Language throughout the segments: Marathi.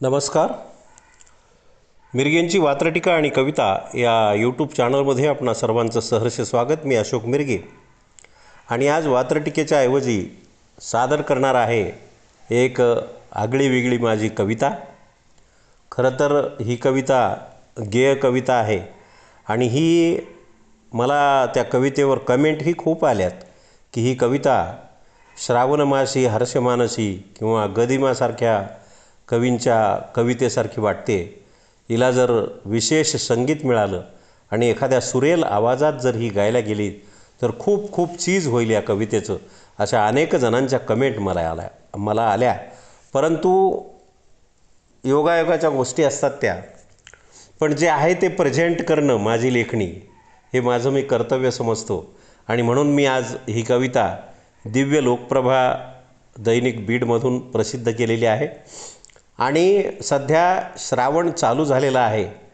नमस्कार. मिरगेंची वात्रटिका आणि कविता या यूट्यूब चॅनलमध्ये आपणा सर्वांचं सहर्ष स्वागत. मी अशोक मिरगे. आणि आज वात्रटिकेच्या ऐवजी सादर करणार आहे एक आगळी वेगळी माझी कविता. खरं तर ही कविता गेय कविता आहे आणि ही मला त्या कवितेवर कमेंटही खूप आल्यात की ही कविता श्रावणमासी हर्षमानसी किंवा गदिमासारख्या कवींच्या कवितेसारखी वाटते. हिला जर विशेष संगीत मिळालं आणि एखाद्या सुरेल आवाजात जर ही गायला गेली तर खूप खूप चीज होईल या कवितेचं. अशा अनेक जणांच्या कमेंट मला आल्या मला आल्या. परंतु योगायोगाच्या गोष्टी असतात त्या. पण जे आहे ते प्रेझेंट करणं माझी लेखणी हे माझं मी कर्तव्य समजतो. आणि म्हणून मी आज ही कविता दिव्य लोकप्रभा दैनिक बीडमधून प्रसिद्ध केलेली आहे. आणि सध्या श्रावण चालू झालेला आहे.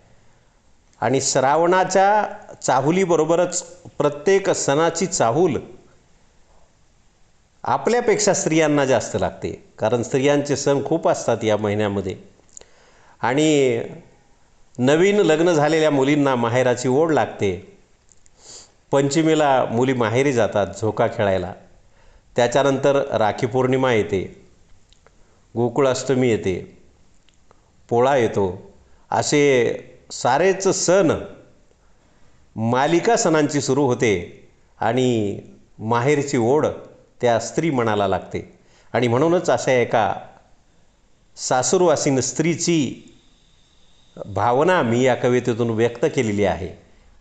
आणि श्रावणाच्या चाहुलीबरोबरच प्रत्येक सणाची चाहूल आपल्यापेक्षा स्त्रियांना जास्त लागते. कारण स्त्रियांचे सण खूप असतात या महिन्यामध्ये. आणि नवीन लग्न झालेल्या मुलींना माहेराची ओढ लागते. पंचमीला मुली माहेरी जातात झोका खेळायला. त्याच्यानंतर राखी पौर्णिमा येते. गोकुळाष्टमी येते. पोळा येतो. असे सारेच सण मालिका सणांची सुरू होते आणि माहेरची ओढ त्या स्त्री मनाला लागते. आणि म्हणूनच अशा एका सासूरवासीन स्त्रीची भावना मी या कवितेतून व्यक्त केलेली आहे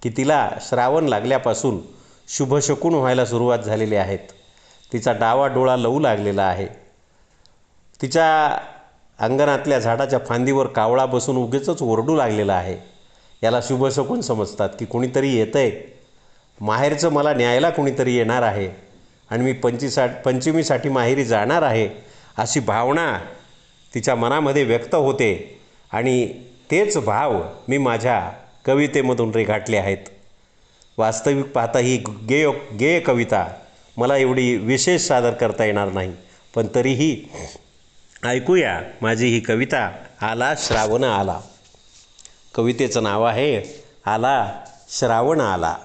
की तिला श्रावण लागल्यापासून शुभशकून व्हायला सुरुवात झालेली आहेत. तिचा डावा डोळा लवू लागलेला आहे. तिच्या अंगणातल्या झाडाच्या फांदीवर कावळा बसून उगीचच ओरडू लागलेला आहे. याला शुभशकून समजतात की कुणीतरी येतं आहे माहेरचं मला न्यायला कुणीतरी येणार आहे आणि मी पंचीसा पंचमीसाठी माहेरी जाणार आहे अशी भावना तिच्या मनामध्ये व्यक्त होते आणि तेच भाव मी माझ्या कवितेमधून रेखाटले आहेत. वास्तविक पाहता ही गेय गेय कविता मला एवढी विशेष सादर करता येणार नाही पण तरीही ऐकूया माझी ही कविता आला श्रावण आला. कवितेचं नाव आहे आला श्रावण आला.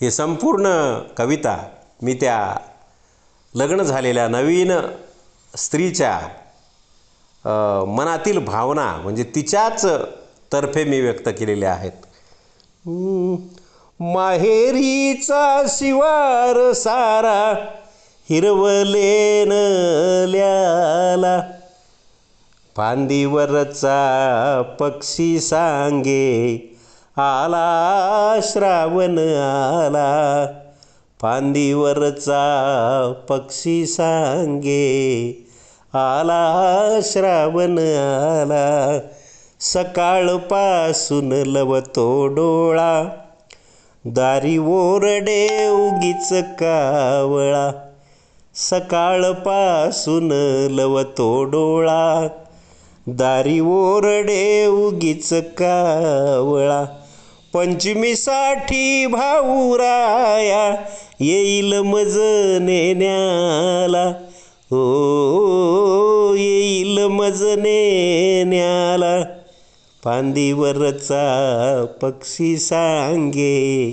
ही संपूर्ण कविता मी त्या लग्न झालेल्या नवीन स्त्रीच्या मनातील भावना म्हणजे तिच्याच तर्फे मी व्यक्त केलेल्या आहेत. माहेरीचा शिवार सारा हिरवलेन ल्याला. फांदीवरचा पक्षी सांगे. आला श्रावण आला फांदीवरचा पक्षी सांगे. आला श्रावण आला सकाळपासून लवतो डोळा. दारी ओरडे उगीच कावळा. सकाळपासून लवतो डोळा. दारी ओरडे उगीच कावळा. पंचमीसाठी भाऊराया येईल मज नेण्याला हो येईल मज नेण्याला फांदीवरचा पक्षी सांगे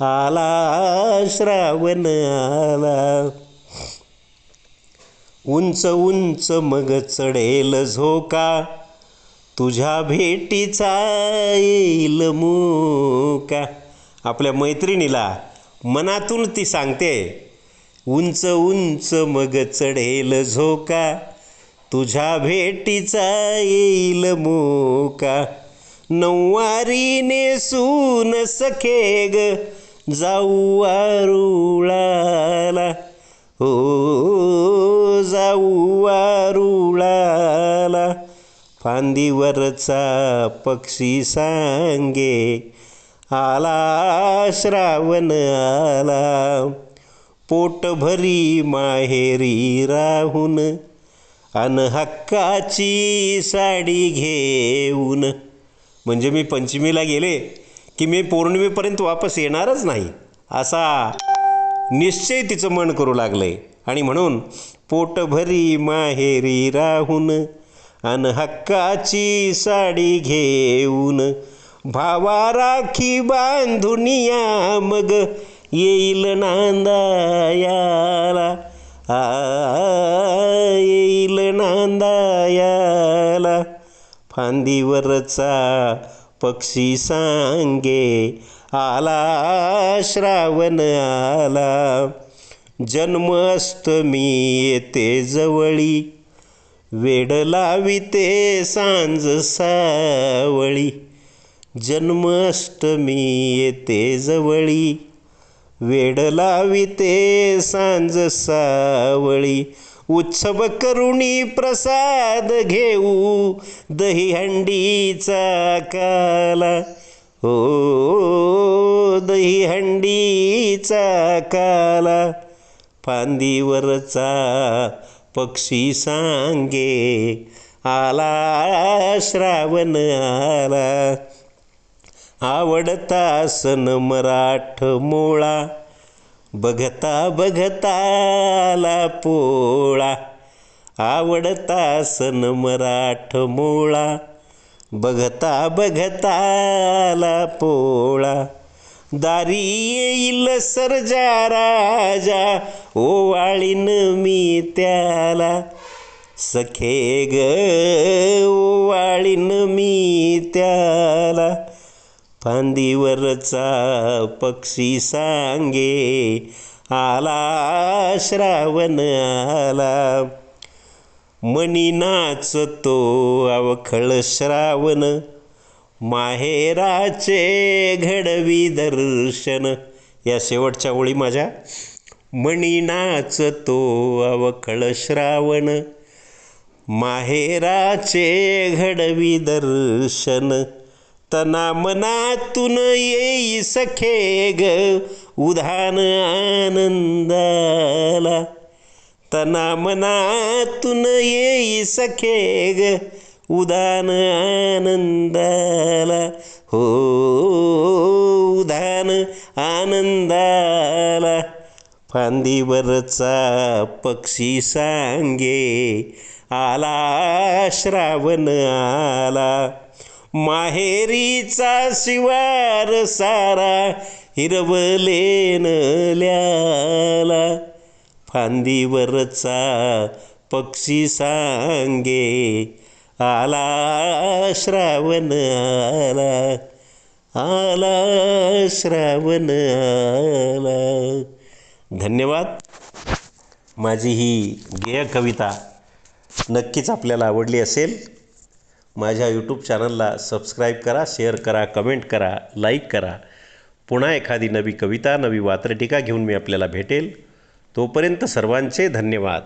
आला श्रावण आला. उंच उंच मग चढेल झोका. तुझ्या भेटीचा येईल मुका. आपल्या मैत्रिणीला मनातून ती सांगते उंच उंच मग चढेल झोका. तुझ्या भेटीचा येईल मोका. नऊवारी नेसून सखे ग जाऊ आरुळाला. हो फांदीवरचा पक्षी सांगे. आला श्रावण आला. पोटभरी माहेरी राहून अन हक्काची साडी घेऊन. म्हणजे मी पंचमीला गेले की मी पौर्णिमेपर्यंत वापस येणारच नाही. असा निश्चय तिचं मन करू लागलंय. आणि म्हणून पोटभरी माहेरी राहून अन हक्काची साडी घेऊन भावा राखी बांधून या मग येईल नांदायाला. आ येईल नांदायाला. फांदीवरचा पक्षी सांगे आला श्रावण आला. जन्माष्टमी येते जवळी. वेड लाविते सांज सावळी. जन्माष्टमी येते जवळी. वेड लाविते सांज सावळी. उत्सव करुणी प्रसाद घेऊ दहीहंडीचा काला. हो दहीहंडीचा काला. फांदीवरचा पक्षी सांगे आला श्रावण आला. आवडता सन मराठ मोळा बघता बघता आला पोळा. आवडता सन मराठ मोळा बघता बघता आला पोळा. दारी येईल सरजा राजा ओवाळीन मी त्याला सखे ग ओवाळीन मी त्याला. फांदीवरचा पक्षी सांगे आला श्रावण आला. मणी नाचतो अवखळ श्रावण माहेराचे घडवी दर्शन. या शेवटच्या ओळी माझ्या. मणी नाचतो अवखळ श्रावण. माहेराचे घडवी दर्शन. तना मनातून येई सखे ग उधान आनंदाला. तना मनातून येई सखे ग उदान आनंदाला. हो उदान आनंदाला. फांदीवरचा पक्षी सांगे. आला श्रावण आला. माहेरीचा शिवार सारा हिरवले ल्याला फांदीवरचा पक्षी सांगे. आला श्रावण आला. आला श्रावण आला. धन्यवाद. माझी ही गेय कविता नक्कीच आपल्याला आवडली असेल. माझ्या यूट्यूब चॅनलला सबस्क्राईब करा शेअर करा कमेंट करा लाईक करा. पुन्हा एखादी नवी कविता नवी वात्रटिका घेऊन मी आपल्याला भेटेल. तोपर्यंत सर्वांचे धन्यवाद.